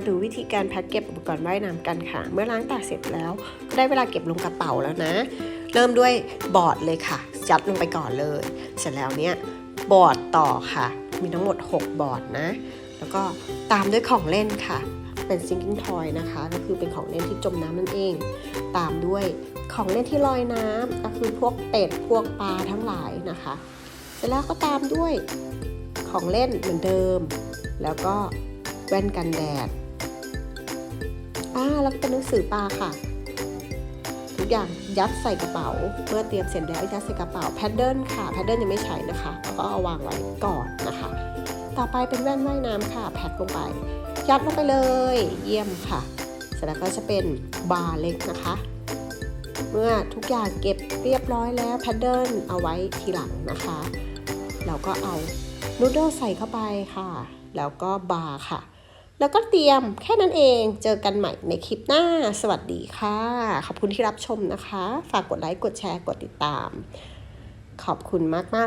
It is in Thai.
มาดูวิธีการแพ็คเก็บอุปกรณ์ว่ายน้ำกันค่ะ เมื่อล้างตากเสร็จแล้วก็ได้เวลาเก็บลงกระเป๋าแล้วนะ เริ่มด้วยบอร์ดเลยค่ะยัดลงไปก่อนเลย เสร็จแล้วเนี่ยบอร์ดต่อค่ะ มีทั้งหมด 6 บอร์ดนะ แล้วก็ตามด้วยของเล่นค่ะเป็น sinking toy นะคะ ก็คือเป็นของเล่นที่จมน้ำนั่นเอง ตามด้วยของเล่นที่ลอยน้ำก็คือพวกเป็ดพวกปลาทั้งหลายนะคะ เสร็จแล้วก็ตามด้วยของเล่นเหมือนเดิม แล้วก็แว่นกันแดด แล้วก็เป็นหนังสือปลาค่ะ ทุกอย่างยัดใส่กระเป๋า เมื่อเตรียมเสร็จแล้วยัดใส่กระเป๋าแพดเดิลค่ะแพดเดิลยังไม่ใช้นะคะแล้วก็เอาวางไว้ก่อนนะคะ ต่อไปเป็นแว่นว่ายน้ำค่ะ แพ็คลงไป ยัดลงไปเลย เยี่ยมค่ะ เสร็จแล้วก็จะเป็นบาร์เล็กนะคะเมื่อทุกอย่างเก็บเรียบร้อยแล้วแพดเดิลเอาไว้ทีหลังนะคะเราก็เอานูดเดิลใส่เข้าไปค่ะ แล้วก็บาร์ค่ะ แล้วก็เตรียมแค่นั้นเอง เจอกันใหม่ในคลิปหน้า สวัสดีค่ะ ขอบคุณที่รับชมนะคะ ฝากกดไลค์ กดแชร์ กดติดตาม ขอบคุณมากๆ